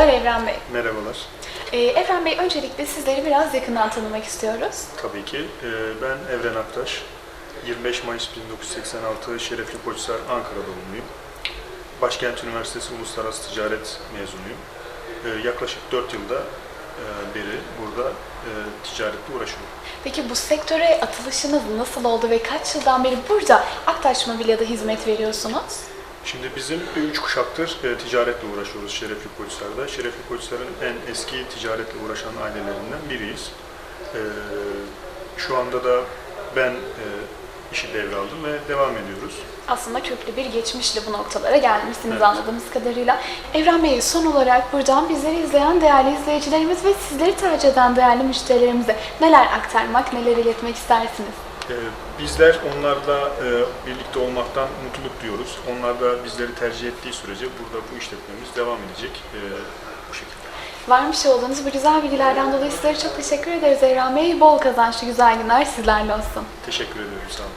Merhabalar Evren Bey. Merhabalar. Ee, Evren Bey öncelikle sizleri biraz yakından tanımak istiyoruz. Tabii ki. Ee, Ben Evren Aktaş. 25 Mayıs 1986 Şerefli Koçhisar Ankara doğumluyum. Başkent Üniversitesi Uluslararası Ticaret mezunuyum. Ee, Yaklaşık 4 yılda e, beri burada e, ticaretle uğraşıyorum. Peki bu sektöre atılışınız nasıl oldu ve kaç yıldan beri burada Aktaş Mobilya'da hizmet veriyorsunuz? Şimdi bizim 3 kuşaktır e, ticaretle uğraşıyoruz Şerefli Koçhisar'da. Şerefli Koçhisar'ın en eski ticaretle uğraşan ailelerinden biriyiz. Ee, Şu anda da ben e, işi devraldım ve devam ediyoruz. Aslında köklü bir geçmişle bu noktalara gelmişsiniz Evet. anladığımız kadarıyla. Evren Bey son olarak buradan bizleri izleyen değerli izleyicilerimiz ve sizleri tercih eden değerli müşterilerimize neler aktarmak, neler iletmek istersiniz? Ee, Bizler onlarla e, birlikte olmaktan mutluluk duyuyoruz. Onlar da bizleri tercih ettiği sürece burada bu işletmemiz devam edecek e, bu şekilde. Vermiş olduğunuz bu güzel bilgilerden dolayı sizlere çok teşekkür ederiz Evren Bey. Bol kazançlı güzel günler sizlerle olsun. Teşekkür ediyorum. Sağ olun.